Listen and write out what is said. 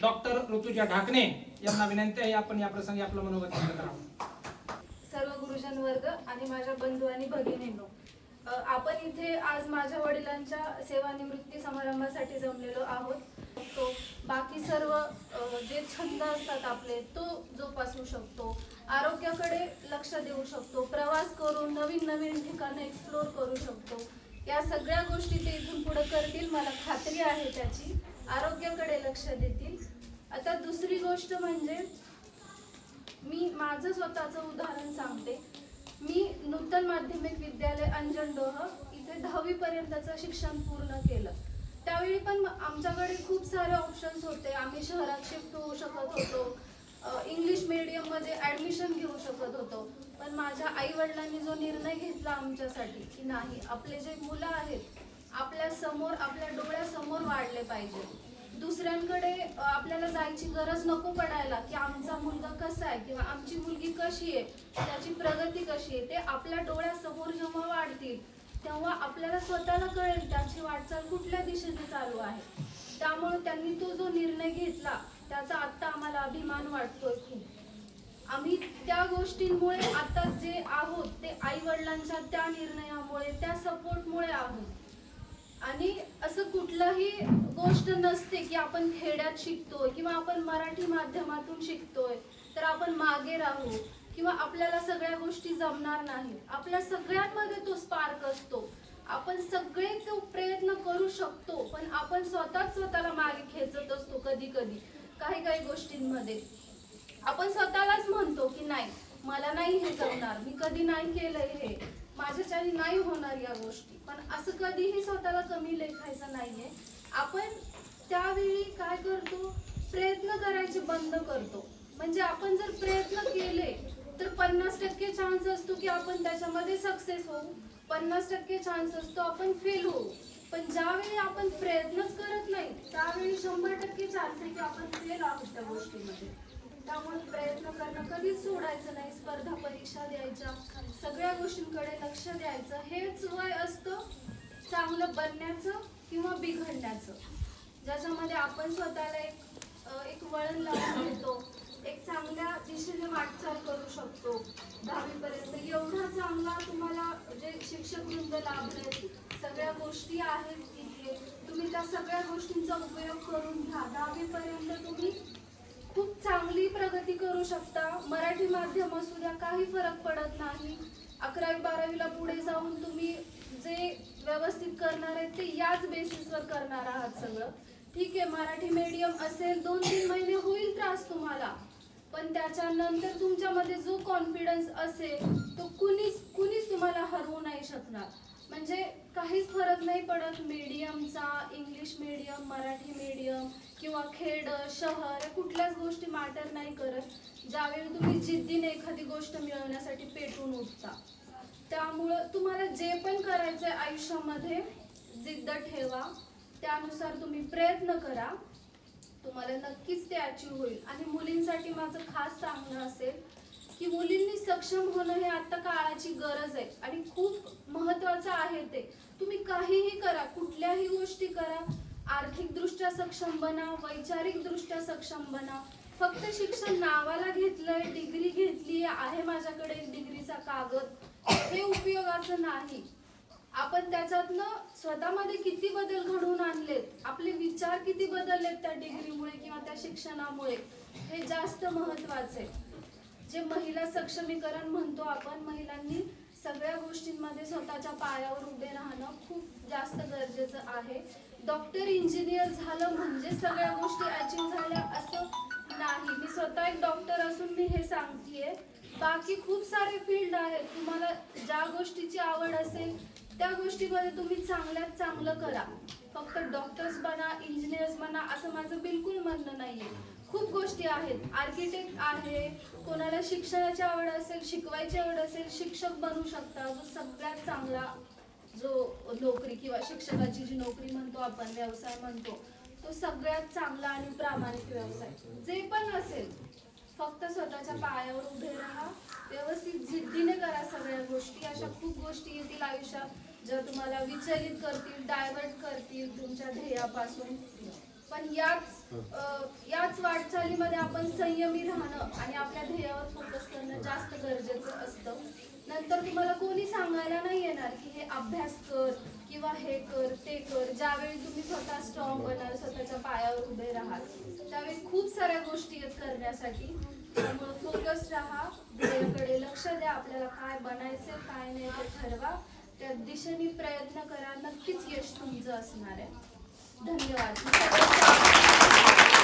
Doctor Rutuja Dhakane यांना विनंती आहे आपण या प्रसंगी आपलं मनोगत व्यक्त करावं. सर्व गुरुजन वर्ग आणि माझ्या बंधू आणि भगिनींनो आपण इथे आज माझ्या वडिलांच्या सेवानिवृत्ती समारंभासाठी जमलेलो आहोत. तो बाकी सर्व जे छंद असतात आपले तो जोपासू शकतो आरोग्याकडे लक्ष देऊ शकतो प्रवास करून नवीन नवीन ठिकाणं एक्सप्लोर करू शकतो. या सगळ्या गोष्टी ते इथून पुढे करतील मला खात्री आहे त्याची. आरोग्याकडे लक्ष देतील. आता दुसरी गोष्ट म्हणजे मी माझं स्वतःचं उदाहरण सांगते. मी नूतन माध्यमिक विद्यालय अंजन डोह इथे दहावीपर्यंतचं शिक्षण पूर्ण केलं. त्यावेळी पण आमच्याकडे खूप सारे ऑप्शन्स होते. आम्ही शहरात शिफ्ट होऊ शकत होतो. इंग्लिश मीडियममध्ये ॲडमिशन घेऊ शकत होतो. पण माझ्या आईवडिलांनी जो निर्णय घेतला आमच्यासाठी की नाही आपले जे मुलं आहेत आपल्यासमोर आपल्या डोळ्यासमोर वाढले पाहिजे. दुसऱ्यांकडे आपल्याला जायची गरज नको पडायला की आमचा मुलगा कसा आहे किंवा आमची मुलगी कशी आहे त्याची प्रगती कशी आहे ते आपल्या डोळ्यासमोर जेव्हा वाढतील तेव्हा आपल्याला स्वतःला कळेल त्याची वाटचाल कुठल्या दिशेने चालू आहे. त्यामुळे त्यांनी तो जो निर्णय घेतला त्याचा आत्ता आम्हाला अभिमान वाटतोय खूप. आम्ही त्या गोष्टींमुळे आता जे आहोत ते आई वडिलांच्या त्या निर्णयामुळे त्या सपोर्टमुळे आहोत. आणि असं कुठलंही गोष्ट नसते की आपण खेड्यात शिकतोय किंवा आपण मराठी माध्यमातून शिकतोय तर आपण मागे राहू किंवा आपल्याला सगळ्या गोष्टी जमणार नाही. आपल्या सगळ्यांमध्ये तो स्पार्क असतो. आपण सगळे तो प्रयत्न करू शकतो पण आपण स्वतःच स्वतःला मागे खेचत असतो कधी कधी काही काही गोष्टींमध्ये. आपण स्वतःलाच म्हणतो की नाही मला नाही हे जमणार. मी कधी नाही केलंय हे. माझ्याच्याने नाही होणार या गोष्टी. पण असं कधीही स्वतःला कमी लेखायचं नाहीये. आपण त्यावेळी काय करतो? प्रयत्न करायचे बंद करतो. म्हणजे आपण जर प्रयत्न केले तर पन्नास टक्के चान्स असतो की आपण त्याच्यामध्ये सक्सेस होऊ. पन्नास टक्के चान्स असतो आपण फेल होऊ. पण ज्यावेळी आपण प्रयत्नच करत नाही त्यावेळी शंभर टक्के चान्स आहे की आपण फेल आहोत त्या गोष्टीमध्ये. त्यामुळे प्रयत्न करणं कधीच सोडायचं नाही. स्पर्धा परीक्षा द्यायच्या सगळ्या गोष्टींकडे लक्ष द्यायचं. हेच वय असतं चांगलं बनण्याचं किंवा बिघडण्याचं. ज्याच्यामध्ये आपण स्वतःला एक एक वळण लावून घेतो एक चांगल्या दिशेने वाटचाल करू शकतो. दहावीपर्यंत एवढा चांगला तुम्हाला जे शिक्षक वृंद लाभले सगळ्या गोष्टी आहेत तिथे. तुम्ही त्या सगळ्या गोष्टींचा उपयोग करून घ्या. दहावी पर्यंत तुम्ही खूप चांगली प्रगती करू शकता. मराठी माध्यम असू द्या काही फरक पडत नाही. अकरावी बारावीला पुढे जाऊन तुम्ही जे व्यवस्थित करणार आहे ते याच बेसिसवर करणार आहात सगळं. ठीक आहे मराठी मीडियम असेल दोन तीन महिने होईल त्रास तुम्हाला. पण त्याच्यानंतर तुमच्यामध्ये जो कॉन्फिडन्स असेल तो कुणीच कुणीच तुम्हाला हरवू नाही शकणार. म्हणजे काहीच फरक नाही पडत मीडियमचा इंग्लिश मीडियम मराठी मीडियम किंवा खेड शहर या कुठल्याच गोष्टी मॅटर नाही करत. ज्यावेळी तुम्ही जिद्दीने एखादी गोष्ट मिळवण्यासाठी पेटून उठता. त्यामुळं तुम्हाला जे पण करायचं आहे आयुष्यामध्ये जिद्द ठेवा. त्यानुसार तुम्ही प्रयत्न करा. तुम्हाला नक्कीच ते अचीव होईल. आणि मुलींसाठी माझं खास सांगणं असेल की मुलींनी सक्षम होणं हे आता काळाची आहे. आणि खूप महत्वाचं आहे ते. तुम्ही काहीही करा कुठल्याही गोष्टी करा. आर्थिक दृष्ट्या सक्षम बना वैचारिक दृष्ट्या सक्षम बना. फक्त शिक्षण नावाला घेतलंय डिग्री घेतली आहे माझ्याकडे डिग्रीचा कागद. हे उपयोगाचं नाही. आपण त्याच्यातनं स्वतःमध्ये किती बदल घडवून आणलेत आपले विचार किती बदललेत त्या डिग्रीमुळे किंवा त्या शिक्षणामुळे हे जास्त महत्त्वाचे जे महिला सक्षमीकरण म्हणतो आपण महिलांनी सगळ्या गोष्टींमध्ये स्वतःच्या पायावर उभे राहणं खूप जास्त गरजेचं आहे. डॉक्टर इंजिनियर झालं म्हणजे सगळ्या गोष्टी अचीव झाल्या असं नाही. मी स्वतः एक डॉक्टर असून मी हे सांगतेय. बाकी खूप सारे फील्ड आहेत. तुम्हाला ज्या गोष्टीची आवड असेल त्या गोष्टीमध्ये तुम्ही चांगल्यात चांगलं करा. फक्त डॉक्टर्स बना इंजिनियर्स बना असं माझं बिलकुल म्हणणं नाहीये. खूप गोष्टी आहेत. आर्किटेक्ट आहे कोणाला शिक्षणाची आवड असेल शिकवायची आवड असेल शिक्षक बनू शकता जो सगळ्यात चांगला जो नोकरी किंवा शिक्षकाची जी नोकरी म्हणतो आपण व्यवसाय म्हणतो तो सगळ्यात चांगला आणि प्रामाणिक व्यवसाय. जे पण असेल फक्त स्वतःच्या पायावर उभे राहा व्यवस्थित जिद्दीने करा सगळ्या गोष्टी. अशा खूप गोष्टी येतील आयुष्यात ज्या तुम्हाला विचलित करतील डायव्हर्ट करतील तुमच्या ध्येयापासून. पण याच याच वाटचालीमध्ये आपण संयमी राहणं आणि आपल्या ध्येयावर फोकस करणं जास्त गरजेचं असतं. नंतर तुम्हाला कोणी सांगायला नाही येणार की हे अभ्यास कर किंवा हे कर ते कर. ज्यावेळी तुम्ही स्वतः स्ट्रॉंग बनाल स्वतःच्या पायावर उभे राहाल. त्यावेळी खूप साऱ्या गोष्टी आहेत करण्यासाठी. त्यामुळे फोकस राहा. ध्येयाकडे लक्ष द्या. आपल्याला काय बनायचं काय नाही ते ठरवा. त्या दिशेने प्रयत्न करा. नक्कीच यश तुमचं असणार आहे. धन्यवाद.